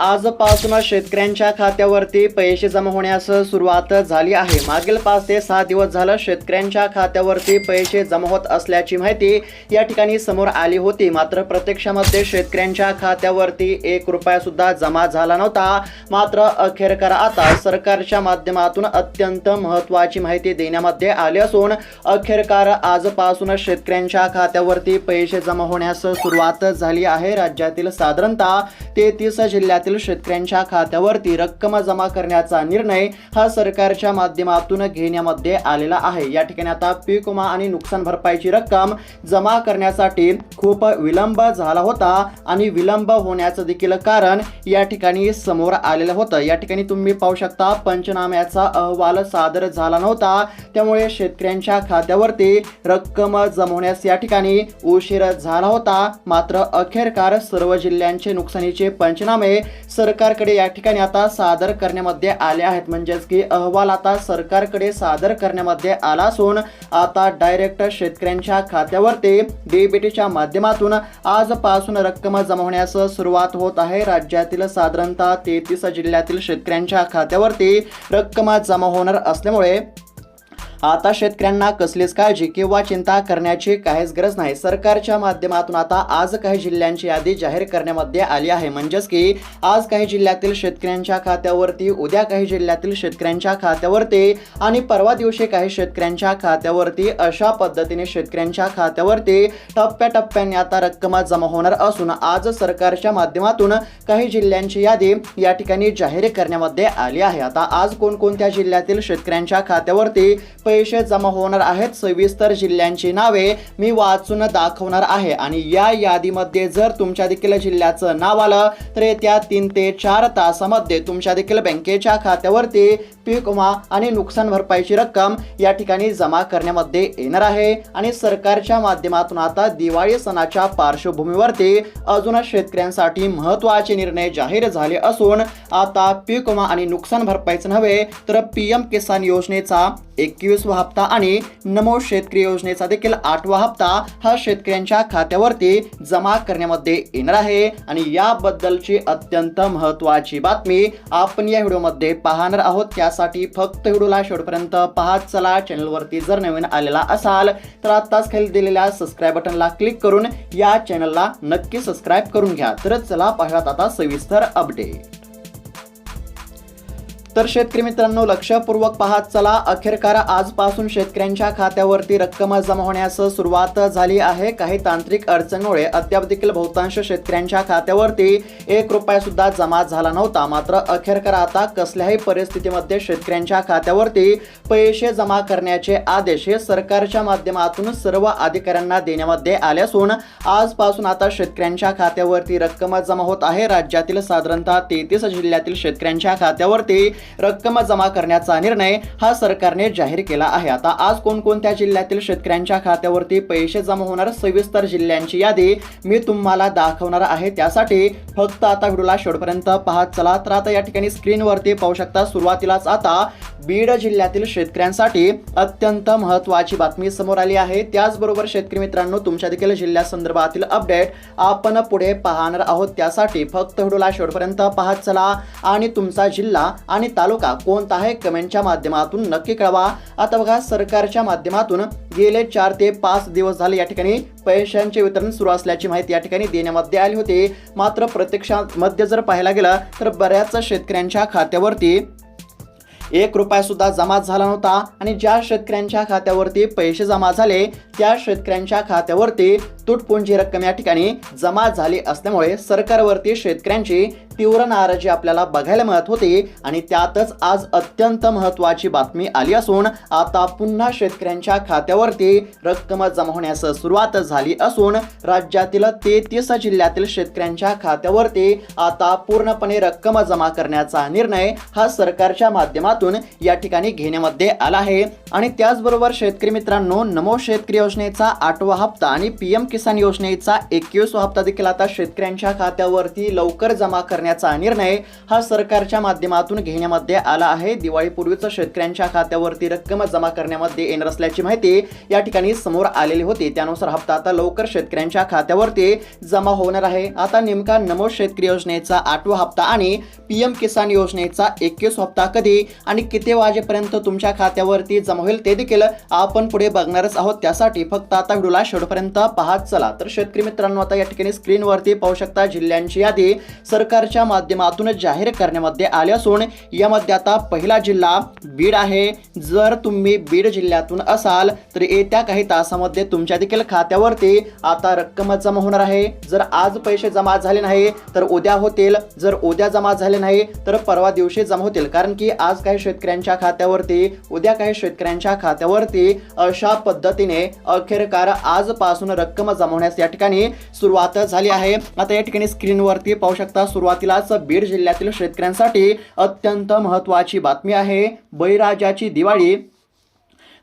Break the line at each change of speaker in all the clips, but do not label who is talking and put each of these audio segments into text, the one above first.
आजपासून शेतकऱ्यांच्या खात्यावरती पैसे जमा होण्यास सुरुवात झाली आहे. मागील पाच ते सहा दिवस झालं शेतकऱ्यांच्या खात्यावरती पैसे जमा होत असल्याची माहिती या ठिकाणी समोर आली होती. मात्र प्रत्यक्षामध्ये शेतकऱ्यांच्या खात्यावरती एक रुपया सुद्धा जमा झाला नव्हता. मात्र अखेरकर आता. सरकारच्या माध्यमातून अत्यंत महत्वाची माहिती देण्यामध्ये आली असून अखेरकार आजपासून शेतकऱ्यांच्या खात्यावरती पैसे जमा होण्यास सुरुवात झाली आहे. राज्यातील साधारणतः तेहतीस जिल्ह्यातील शेतकऱ्यांच्या खात्यावरती रक्कम जमा करण्याचा निर्णय हा सरकारच्या माध्यमातून घेण्यामध्ये आलेला आहे. या ठिकाणी आता पीक विमा आणि नुकसान भरपाईची रक्कम जमा करण्यासाठी खूप विलंब झाला होता आणि विलंब होण्याचं देखील कारण या ठिकाणी समोर आलेलं होतं. या ठिकाणी तुम्ही पाहू शकता पंचनाम्याचा अहवाल सादर झाला नव्हता. त्यामुळे शेतकऱ्यांच्या खात्यावरती रक्कम जमवण्यास या ठिकाणी उशीर झाला होता. मात्र अखेरकार सर्व जिल्ह्यांचे नुकसानीचे पंचनामे सरकारकडे या ठिकाणी आता सादर करण्यामध्ये आले आहेत. म्हणजेच की अहवाल आता सरकारकडे सादर करण्यामध्ये आला असून आता डायरेक्ट शेतकऱ्यांच्या खात्यावरती डीबीटीच्या माध्यमातून आजपासून रक्कम जमा होण्यास सुरुवात होत आहे. राज्यातील साधारणतः तेहतीस जिल्ह्यातील शेतकऱ्यांच्या खात्यावरती रक्कम जमा होणार असल्यामुळे आता शेतकऱ्यांना कसलीच काळजी किंवा चिंता करण्याची काहीच गरज नाही. सरकारच्या माध्यमातून आता आज काही जिल्ह्यांची यादी जाहीर करण्यामध्ये आली आहे. म्हणजेच की आज काही जिल्ह्यातील शेतकऱ्यांच्या खात्यावरती उद्या काही जिल्ह्यातील शेतकऱ्यांच्या खात्यावरती आणि परवा दिवशी काही शेतकऱ्यांच्या खात्यावरती अशा पद्धतीने शेतकऱ्यांच्या खात्यावरती टप्प्याटप्प्याने आता रक्कम जमा होणार असून आज सरकारच्या माध्यमातून काही जिल्ह्यांची यादी या ठिकाणी जाहीर करण्यामध्ये आली आहे. आता आज कोणकोणत्या जिल्ह्यातील शेतकऱ्यांच्या खात्यावरती पैसे जमा होणार आहेत. सविस्तर जिल्ह्यांची नावे मी वाचून दाखवणार आहे. आणि या यादीमध्ये जर तुमच्या देखील जिल्ह्याचं नाव आलं तर येत्या तीन ते चार तासामध्ये तुमच्या देखील बँकेच्या खात्यावरती पीक विमा आणि नुकसान भरपाईची रक्कम या ठिकाणी जमा करण्यामध्ये येणार आहे. आणि सरकारच्या माध्यमातून आता दिवाळी सणाच्या पार्श्वभूमीवरती अजून शेतकऱ्यांसाठी महत्त्वाचे निर्णय जाहीर झाले असून आता पीक विमा आणि नुकसान भरपाईचं नव्हे तर पी एम किसान योजनेचा एकवीसवा हप्ता आणि नमो शेतकरी योजनेचा देखील आठवा हप्ता हा शेतकऱ्यांच्या खात्यावरती जमा करण्यामध्ये येणार आहे. आणि याबद्दलची अत्यंत महत्त्वाची बातमी आपण या व्हिडिओमध्ये पाहणार आहोत. त्यासाठी फक्त व्हिडिओला शेवटपर्यंत पाहत चला. चॅनलवरती जर नवीन आलेला असाल तर आत्ताच खाली दिलेल्या सबस्क्राईब बटनला क्लिक करून या चॅनलला नक्की सबस्क्राईब करून घ्या. तर चला पाहूयात आता सविस्तर अपडेट तर शेतकरी मित्रांनो लक्षपूर्वक पाहत चला. अखेरकार आजपासून शेतकऱ्यांच्या खात्यावरती रक्कम जमा होण्यास सुरुवात झाली आहे. काही तांत्रिक अडचणीमुळे अद्याप देखील बहुतांश शेतकऱ्यांच्या खात्यावरती एक रुपया सुद्धा जमा झाला नव्हता. मात्र अखेरकार आता कसल्याही परिस्थितीमध्ये शेतकऱ्यांच्या खात्यावरती पैसे जमा करण्याचे आदेश हे सरकारच्या माध्यमातून सर्व अधिकाऱ्यांना देण्यामध्ये आले असून आजपासून आता शेतकऱ्यांच्या खात्यावरती रक्कम जमा होत आहे. राज्यातील साधारणतः तेहतीस जिल्ह्यातील शेतकऱ्यांच्या खात्यावरती रक्कम जमा करण्याचा निर्णय हा सरकारने जाहीर केला आहे. आता आज कोणकोणत्या जिल्ह्यातील शेतकऱ्यांच्या खात्यावरती पैसे जमा होणार सविस्तर जिल्ह्यांची यादी मी तुम्हाला दाखवणार आहे. त्यासाठी फक्त आता व्हिडिओला शेवटपर्यंत पाहत चला. तर आता या ठिकाणी स्क्रीनवरती पाहू शकता सुरुवातीलाच आता बीड जिल्ह्यातील शेतकऱ्यांसाठी अत्यंत महत्त्वाची बातमी समोर आली आहे. त्याचबरोबर शेतकरी मित्रांनो तुमच्या देखील जिल्ह्यासंदर्भातील अपडेट आपण पुढे पाहणार आहोत. त्यासाठी फक्त व्हिडिओला शेवटपर्यंत पाहत चला. आणि तुमचा जिल्हा आणि तालुका कोणता आहे? कमेंटच्या माध्यमातून नक्की कळवा. आता बघा सरकारच्या माध्यमातून गेले चार ते पाच दिवस झाले या ठिकाणी पैशांचे वितरण सुरू असल्याची माहिती या ठिकाणी देण्यामध्ये आली होती. मात्र प्रत्यक्षामध्ये जर पाहायला गेलं तर बऱ्याच शेतकऱ्यांच्या खात्यावरती एक रुपयासुद्धा जमा झाला नव्हता. आणि ज्या शेतकऱ्यांच्या खात्यावरती पैसे जमा झाले त्या शेतकऱ्यांच्या खात्यावरती तुटपुंजी रक्कम या ठिकाणी जमा झाली असल्यामुळे सरकारवरती शेतकऱ्यांची तीव्र नाराजी आपल्याला बघायला मिळत होती आणि त्यातच आज अत्यंत महत्त्वाची बातमी आली असून आता पुन्हा शेतकऱ्यांच्या खात्यावरती रक्कम जमा होण्यास सुरुवात झाली असून राज्यातील तेहतीस जिल्ह्यातील शेतकऱ्यांच्या खात्यावरती आता पूर्णपणे रक्कम जमा करण्याचा निर्णय हा सरकारच्या माध्यमातून या ठिकाणी घेण्यामध्ये आला आहे. आणि त्याचबरोबर शेतकरी मित्रांनो नमो शेतकरी योजनेचा आठवा हप्ता आणि पी एम किसान योजनेचा एकवीसवा हप्ता देखील आता शेतकऱ्यांच्या खात्यावरती लवकर जमा करण्याचा निर्णय हा सरकारच्या माध्यमातून घेण्यामध्ये आला आहे. दिवाळीपूर्वीच शेतकऱ्यांच्या खात्यावरती रक्कम जमा करण्यामध्ये येणार असल्याची माहिती या ठिकाणी समोर आलेली होती. त्यानुसार हप्ता आता लवकर शेतकऱ्यांच्या खात्यावरती जमा होणार आहे. आता नेमका नमो शेतकरी योजनेचा आठवा हप्ता आणि पीएम किसान योजनेचा एकवीस हप्ता कधी आणि किती वाजेपर्यंत तुमच्या खात्यावरती जमा होईल ते देखील आपण पुढे बघणारच आहोत. त्यासाठी फक्त आता व्हिडिओला शेवटपर्यंत पाहत चला तर शेतकरी मित्रांनो आता या ठिकाणी स्क्रीनवरती पाहू शकता जिल्ह्यांची यादी सरकारच्या माध्यमातून जाहीर करण्यामध्ये आली असून यामध्ये आता पहिला जिल्हा बीड आहे. जर तुम्ही बीड जिल्ह्यातून असाल तर येत्या काही तासामध्ये तुमच्या देखील खात्यावरती आता रक्कम जमा होणार आहे. जर आज पैसे जमा झाले नाही तर उद्या होतील. जर उद्या जमा झाले नाही तर परवा दिवशी जमा होतील. कारण की आज काही शेतकऱ्यांच्या खात्यावरती उद्या काही शेतकऱ्यांच्या खात्यावरती अशा पद्धतीने अखेरकार आजपासून रक्कम जमवण्यास या ठिकाणी सुरुवात झाली आहे. आता या ठिकाणी स्क्रीनवरती पाहू शकता सुरुवातीलाच बीड जिल्ह्यातील शेतकऱ्यांसाठी अत्यंत महत्त्वाची बातमी आहे. बळीराजाची दिवाळी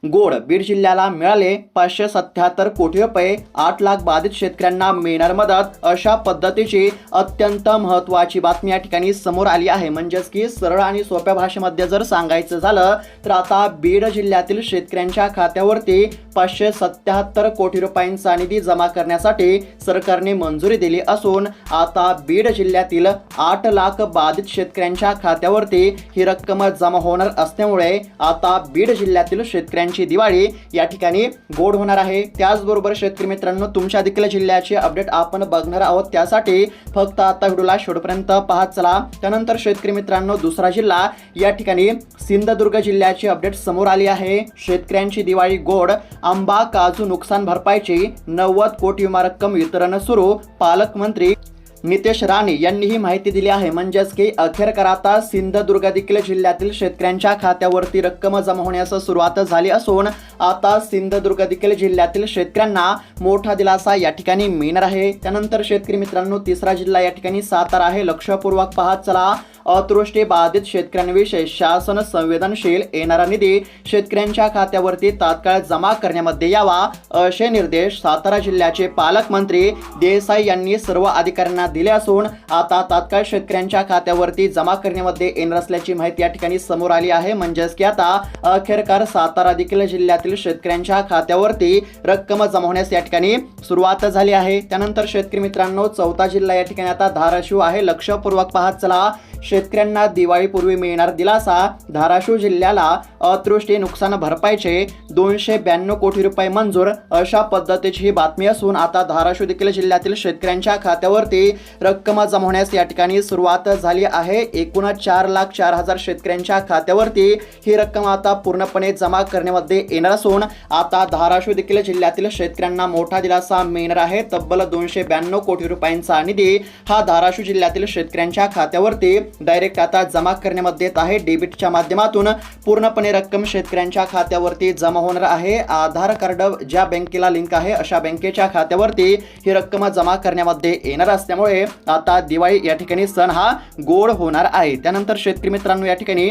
गोड. बीड जिल्ह्याला मिळाले पाचशे सत्याहत्तर कोटी रुपये. आठ लाख बाधित शेतकऱ्यांना मिळणार मदत. अशा पद्धतीची अत्यंत महत्त्वाची बातमी या ठिकाणी समोर आली आहे. म्हणजेच की सरळ आणि सोप्या भाषेमध्ये जर सांगायचं झालं तर आता बीड जिल्ह्यातील शेतकऱ्यांच्या खात्यावरती पाचशे सत्याहत्तर कोटी रुपयांचा निधी जमा करण्यासाठी सरकारने मंजुरी दिली असून आता बीड जिल्ह्यातील आठ लाख बाधित शेतकऱ्यांच्या खात्यावरती ही रक्कम जमा होणार असल्यामुळे आता बीड जिल्ह्यातील शेतकऱ्यांची दिवाळी या ठिकाणी गोड होणार आहे. त्याचबरोबर शेतकरी मित्रांनो तुमच्या देखील जिल्ह्याचे अपडेट आपण बघणार आहोत. त्यासाठी फक्त आता व्हिडिओला शेवटपर्यंत पाहत चला. त्यानंतर शेतकरी मित्रांनो दुसरा जिल्हा या ठिकाणी सिंधुदुर्ग जिल्ह्याची अपडेट समोर आली आहे. शेतकऱ्यांची दिवाळी गोड आंबा काजू नुकसान भरपाईची नव्वद कोटी विमा रक्कम वितरण सुरू. पालकमंत्री नितेश राणे यांनी ही माहिती दिली आहे. म्हणजेच की अखेरकर आता सिंधुदुर्ग देखील जिल्ह्यातील शेतकऱ्यांच्या खात्यावरती रक्कम जमा होण्यास सुरुवात झाली असून आता सिंधुदुर्ग देखील जिल्ह्यातील शेतकऱ्यांना मोठा दिलासा या ठिकाणी मिळणार आहे. त्यानंतर शेतकरी मित्रांनो तिसरा जिल्हा या ठिकाणी सातारा आहे. लक्षपूर्वक पाहत चला. अतृष्टी बाधित शेतकऱ्यांविषयी शासन संवेदनशील येणारा निधी शेतकऱ्यांच्या खात्यावरती तात्काळ जमा करण्यामध्ये यावा असे निर्देश सातारा जिल्ह्याचे पालकमंत्री देसाई यांनी सर्व अधिकाऱ्यांना दिले असून आता तात्काळ शेतकऱ्यांच्या खात्यावरती जमा करण्यामध्ये येणार असल्याची माहिती या ठिकाणी समोर आली आहे. म्हणजेच की आता अखेरकार सातारा देखील जिल्ह्यातील शेतकऱ्यांच्या खात्यावरती रक्कम जमवण्यास या ठिकाणी सुरुवात झाली आहे. त्यानंतर शेतकरी मित्रांनो चौथा जिल्हा या ठिकाणी आता धाराशिव आहे. लक्षपूर्वक पाहत चला. शेतकऱ्यांना दिवाळीपूर्वी मिळणार दिलासा. धाराशिव जिल्ह्याला अतृष्टी नुकसान भरपाईचे दोनशे ब्याण्णव कोटी रुपये मंजूर अशा पद्धतीची ही बातमी असून आता धाराशिव देखील जिल्ह्यातील शेतकऱ्यांच्या खात्यावरती रक्कम जमवण्यास या ठिकाणी सुरुवात झाली आहे. एकूण चार लाख चार हजार शेतकऱ्यांच्या खात्यावरती ही रक्कम आता पूर्णपणे जमा करण्यामध्ये येणार असून आता धाराशिव देखील जिल्ह्यातील शेतकऱ्यांना मोठा दिलासा मिळणार आहे. तब्बल दोनशे ब्याण्णव कोटी रुपयांचा निधी हा धाराशिव जिल्ह्यातील शेतकऱ्यांच्या खात्यावरती डायरेक्ट आता जमा करण्यामध्ये येत आहे. डेबिटच्या माध्यमातून पूर्णपणे रक्कम शेतकऱ्यांच्या खात्यावरती जमा होणार आहे. आधार कार्ड ज्या बँकेला लिंक आहे अशा बँकेच्या खात्यावरती ही रक्कम जमा करण्यामध्ये येणार असल्यामुळे आता दिवाळी या ठिकाणी सण हा गोड होणार आहे. त्यानंतर शेतकरी मित्रांनो या ठिकाणी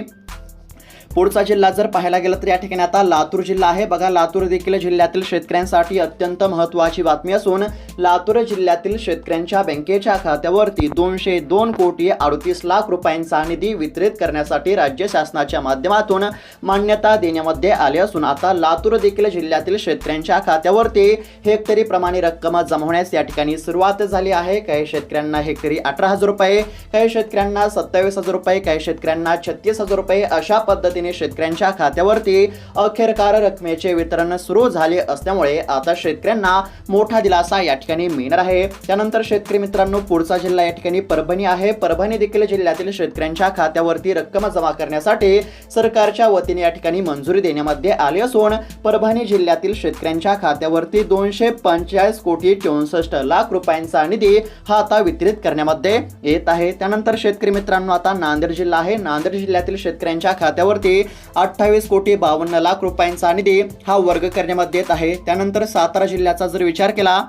पुढचा जिल्हा जर पाहायला गेलं तर या ठिकाणी आता लातूर जिल्हा आहे. बघा लातूर देखील जिल्ह्यातील शेतकऱ्यांसाठी अत्यंत महत्त्वाची बातमी असून लातूर जिल्ह्यातील शेतकऱ्यांच्या बँकेच्या खात्यावरती दोनशे दोन कोटी अडतीस लाख रुपयांचा निधी वितरित करण्यासाठी राज्य शासनाच्या माध्यमातून मान्यता देण्यामध्ये आली असून आता लातूर देखील जिल्ह्यातील शेतकऱ्यांच्या खात्यावरती हेक्टरी प्रमाणे रक्कम जमवण्यास या ठिकाणी सुरुवात झाली आहे. काही शेतकऱ्यांना हेक्टरी अठरा हजार रुपये काही शेतकऱ्यांना सत्तावीस हजार रुपये काही शेतकऱ्यांना छत्तीस हजार रुपये अशा पद्धतीने मदतीने शेतकऱ्यांच्या खात्यावरती अखेरकार रकमेचे वितरण सुरू झाले असल्यामुळे आता शेतकऱ्यांना मोठा दिलासा या ठिकाणी मिळणार आहे. त्यानंतर शेतकरी मित्रांनो पुढचा जिल्हा या ठिकाणी परभणी आहे. परभणी देखील जिल्ह्यातील शेतकऱ्यांच्या खात्यावरती रक्कम जमा करण्यासाठी सरकारच्या वतीने या ठिकाणी मंजुरी देण्यामध्ये आली असून परभणी जिल्ह्यातील शेतकऱ्यांच्या खात्यावरती दोनशे पंचेचाळीस कोटी चौसष्ट लाख रुपयांचा निधी हा आता वितरित करण्यामध्ये येत आहे. त्यानंतर शेतकरी मित्रांनो आता नांदेड जिल्हा आहे. नांदेड जिल्ह्यातील शेतकऱ्यांच्या खात्यावरती अठ्ठावीस कोटी बावन्न लाख रुपयांचा निधी हा वर्ग करण्यामध्ये येत आहे. त्यानंतर सातारा जिल्ह्याचा जर विचार केला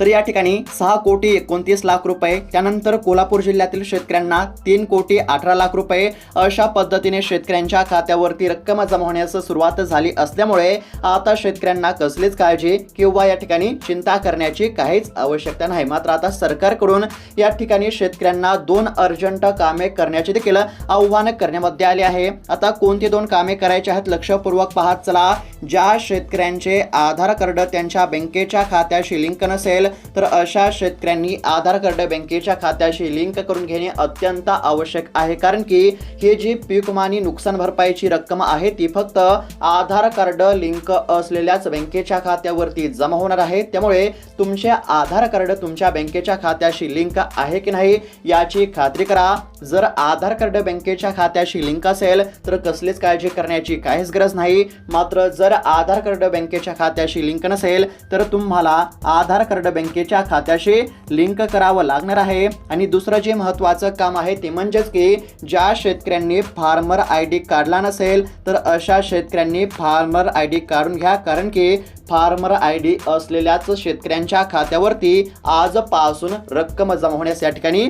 तर या ठिकाणी सहा कोटी एकोणतीस लाख रुपये त्यानंतर कोल्हापूर जिल्ह्यातील शेतकऱ्यांना तीन कोटी अठरा लाख रुपये अशा पद्धतीने शेतकऱ्यांच्या खात्यावरती रक्कम जमा होण्यास सुरुवात झाली असल्यामुळे आता शेतकऱ्यांना कसलीच काळजी किंवा या ठिकाणी चिंता करण्याची काहीच आवश्यकता नाही. मात्र आता सरकारकडून या ठिकाणी शेतकऱ्यांना दोन अर्जंट कामे करण्याचे देखील आव्हान करण्यामध्ये आले आहे. आता कोणती दोन कामे करायची आहेत लक्षपूर्वक पाहत चला. ज्या शेतकऱ्यांचे आधार कार्ड त्यांच्या बँकेच्या खात्याशी लिंक नसेल तर अशा शेतकऱ्यांनी आधार कार्ड बँकेच्या खात्याशी लिंक करून घेणे अत्यंत आवश्यक आहे. कारण की हे जी पीक नुकसान भरपाईची रक्कम आहे ती फक्त आधार कार्ड लिंक असलेल्याच बँकेच्या खात्यावरती जमा होणार आहे. त्यामुळे तुमचे आधार कार्ड तुमच्या बँकेच्या खात्याशी लिंक आहे की नाही याची खात्री करा. जर आधार कार्ड बँकेच्या खात्याशी लिंक असेल तर कसलीच काळजी करण्याची काहीच गरज नाही. मात्र जर आधार कार्ड बँकेच्या खात्याशी लिंक नसेल तर तुम्हाला आधार कार्ड बँकेच्या खात्याशी लिंक करावं लागणार आहे. आणि दुसरं जे महत्त्वाचं काम आहे ते म्हणजेच की ज्या शेतकऱ्यांनी फार्मर आय डी काढला नसेल तर अशा शेतकऱ्यांनी फार्मर आय डी काढून घ्या. कारण की फार्मर आय डी असलेल्याच शेतकऱ्यांच्या खात्यावरती आजपासून रक्कम जमा होण्यास या ठिकाणी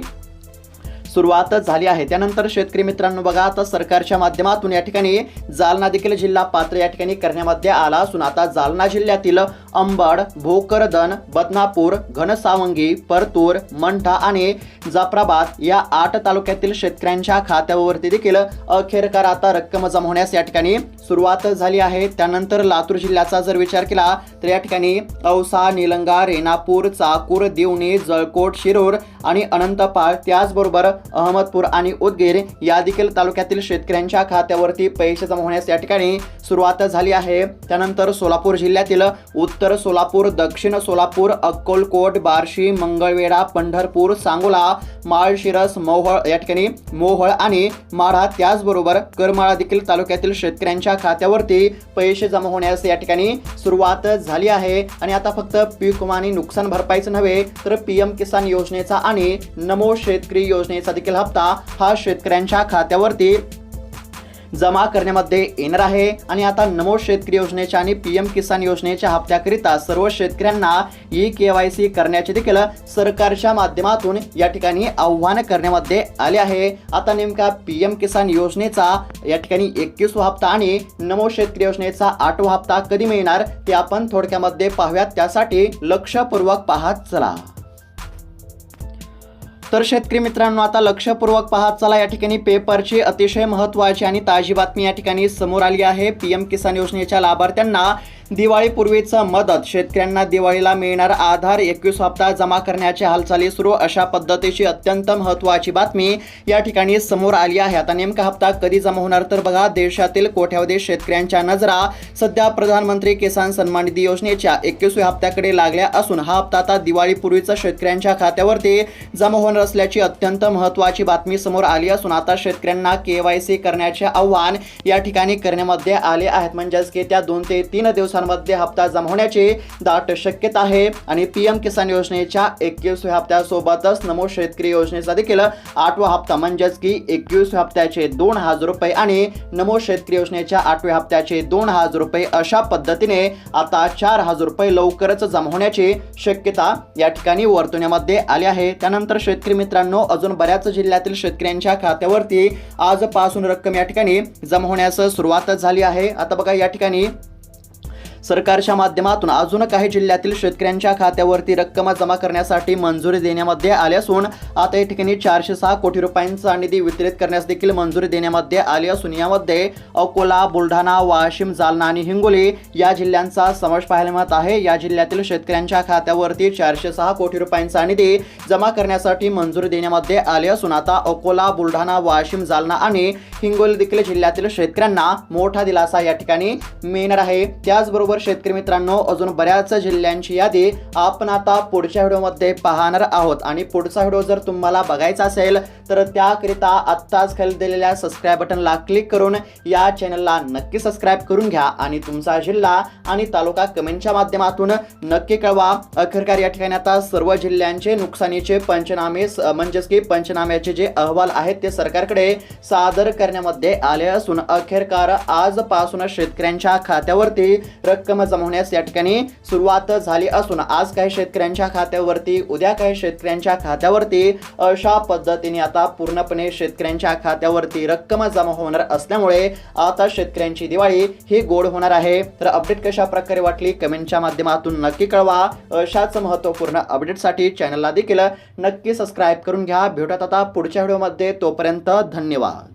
सुरुवात झाली आहे. त्यानंतर शेतकरी मित्रांनो बघा आता सरकारच्या माध्यमातून या ठिकाणी जालना देखील जिल्हा पात्र या ठिकाणी करण्यामध्ये आला असून आता जालना जिल्ह्यातील अंबड भोकरदन बदनापूर घनसावंगी परतूर मंठा आणि जाफराबाद या आठ तालुक्यातील शेतकऱ्यांच्या खात्यावरती देखील अखेरकार आता रक्कम जमा होण्यास या ठिकाणी सुरुवात झाली आहे. त्यानंतर लातूर जिल्ह्याचा जर विचार केला तर या ठिकाणी औसा निलंगा रेणापूर चाकूर देवणी जळकोट शिरूर आणि अनंतपाळ त्याचबरोबर अहमदपूर आणि उदगीर या देखील तालुक्यातील शेतकऱ्यांच्या खात्यावरती पैसे जमा होण्यास या ठिकाणी सुरुवात झाली आहे. त्यानंतर सोलापूर जिल्ह्यातील उत्तर सोलापूर दक्षिण सोलापूर अक्कलकोट बार्शी मंगळवेढा पंढरपूर सांगोला माळशिरस मोहळ या ठिकाणी मोहळ आणि माढा त्याचबरोबर करमाळा देखील तालुक्यातील शेतकऱ्यांच्या खात्यावरती पैसे जमा होण्यास या ठिकाणी सुरुवात झाली आहे. आणि आता फक्त पीक आणि नुकसान भरपाईचं नव्हे तर पीएम किसान योजनेचा आणि नमो शेतकरी योजनेचा देखील हप्ता हा शेतकऱ्यांच्या खात्यावरती जमा करण्यामध्ये येणार आहे. आणि आता नमो शेतकरी योजनेच्या आणि पीएम किसान योजनेच्या हप्त्याकरिता सर्व शेतकऱ्यांना ई के वाय सी करण्याचे देखील सरकारच्या माध्यमातून या ठिकाणी आव्हान करण्यामध्ये आले आहे. आता नेमका पीएम किसान योजनेचा या ठिकाणी एकवीसवा हप्ता आणि नमो शेतकरी योजनेचा आठवा हप्ता कधी मिळणार ते आपण थोडक्यामध्ये पाहूयात. त्यासाठी लक्षपूर्वक पाहत चला. तर शेतकरी मित्रांनो आता लक्षपूर्वक पाहत चला या ठिकाणी पेपरची अतिशय महत्त्वाची आणि ताजी बातमी या ठिकाणी समोर आली आहे. पीएम किसान योजनेच्या लाभार्थ्यांना दिवाळीपूर्वीचं मदत. शेतकऱ्यांना दिवाळीला मिळणार आधार एकवीस हप्ता जमा करण्याच्या हालचाली सुरू. अशा पद्धतीची अत्यंत महत्त्वाची बातमी या ठिकाणी समोर आली आहे. आता नेमका हप्ता कधी जमा होणार तर बघा. देशातील कोट्यावधी शेतकऱ्यांच्या नजरा सध्या प्रधानमंत्री किसान सन्मान निधी योजनेच्या एकवीसव्या हप्त्याकडे लागल्या असून हा हप्ता आता दिवाळीपूर्वीचं शेतकऱ्यांच्या खात्यावरती जमा होणार असल्याची अत्यंत महत्त्वाची बातमी समोर आली असून आता शेतकऱ्यांना के वाय सी करण्याचे आव्हान या ठिकाणी करण्यामध्ये आले आहेत. म्हणजेच की त्या दोन ते तीन दिवसांमध्ये हप्ता जमा होण्याची दाट शक्यता आहे. आणि पीएम किसान योजनेच्या एकवीसव्या हप्त्यासोबतच नमो शेतकरी योजनेचा देखील आठवा हप्ता म्हणजेच की एकवीसव्या हप्त्याचे दोन हजार रुपये आणि नमो शेतकरी योजनेच्या आठव्या हप्त्याचे दोन हजार रुपये अशा पद्धतीने आता चार हजार रुपये लवकरच जमा होण्याची शक्यता या ठिकाणी वर्तवण्यामध्ये आली आहे. त्यानंतर शेतकरी मित्रांनो अजून बऱ्याच जिल्ह्यातील शेतकऱ्यांच्या खात्यावरती आजपासून रक्कम या ठिकाणी जमा होण्यास सुरुवात झाली आहे. आता बघा या ठिकाणी सरकारच्या माध्यमातून अजून काही जिल्ह्यातील शेतकऱ्यांच्या खात्यावरती रक्कम जमा करण्यासाठी मंजुरी देण्यामध्ये आली असून आता या ठिकाणी चारशे सहा कोटी रुपयांचा निधी वितरित करण्यास देखील मंजुरी देण्यामध्ये आली असून यामध्ये अकोला बुलढाणा वाशिम जालना आणि हिंगोली या जिल्ह्यांचा समावेश पाहायला मिळत आहे. या जिल्ह्यातील शेतकऱ्यांच्या खात्यावरती चारशे सहा कोटी रुपयांचा निधी जमा करण्यासाठी मंजुरी देण्यामध्ये आली असून आता अकोला बुलढाणा वाशिम जालना आणि हिंगोली देखील जिल्ह्यातील शेतकऱ्यांना मोठा दिलासा या ठिकाणी मिळणार आहे. त्याचबरोबर शेतकरी मित्रांनो अजून बऱ्याच जिल्ह्यांची यादी आपण आता पुढच्या व्हिडिओमध्ये पाहणार आहोत. आणि पुढचा व्हिडिओ जर तुम्हाला बघायचा असेल तर त्याकरिता आत्ताच खाली दिलेल्या सबस्क्राईब बटनला क्लिक करून या चॅनलला नक्की सबस्क्राईब करून घ्या. आणि तुमचा जिल्हा आणि तालुका कमेंटच्या माध्यमातून नक्की कळवा. अखेरकार या ठिकाणी आता सर्व जिल्ह्यांचे नुकसानीचे पंचनामे स- म्हणजेच की पंचनाम्याचे जे अहवाल आहेत ते सरकारकडे सादर करण्यामध्ये आले असून अखेरकार आजपासून शेतकऱ्यांच्या खात्यावरती रक्कम रक्कम जमा होण्यास या ठिकाणी सुरुवात झाली असून आज काही शेतकऱ्यांच्या खात्यावरती उद्या काही शेतकऱ्यांच्या खात्यावरती अशा पद्धतीने आता पूर्णपणे शेतकऱ्यांच्या खात्यावरती रक्कम जमा होणार असल्यामुळे आता शेतकऱ्यांची दिवाळी ही गोड होणार आहे. तर अपडेट कशा प्रकारे वाटली कमेंटच्या माध्यमातून नक्की कळवा. अशाच महत्त्वपूर्ण अपडेटसाठी चॅनलला देखील नक्की सबस्क्राईब करून घ्या. भेटत आता पुढच्या व्हिडिओमध्ये तोपर्यंत धन्यवाद.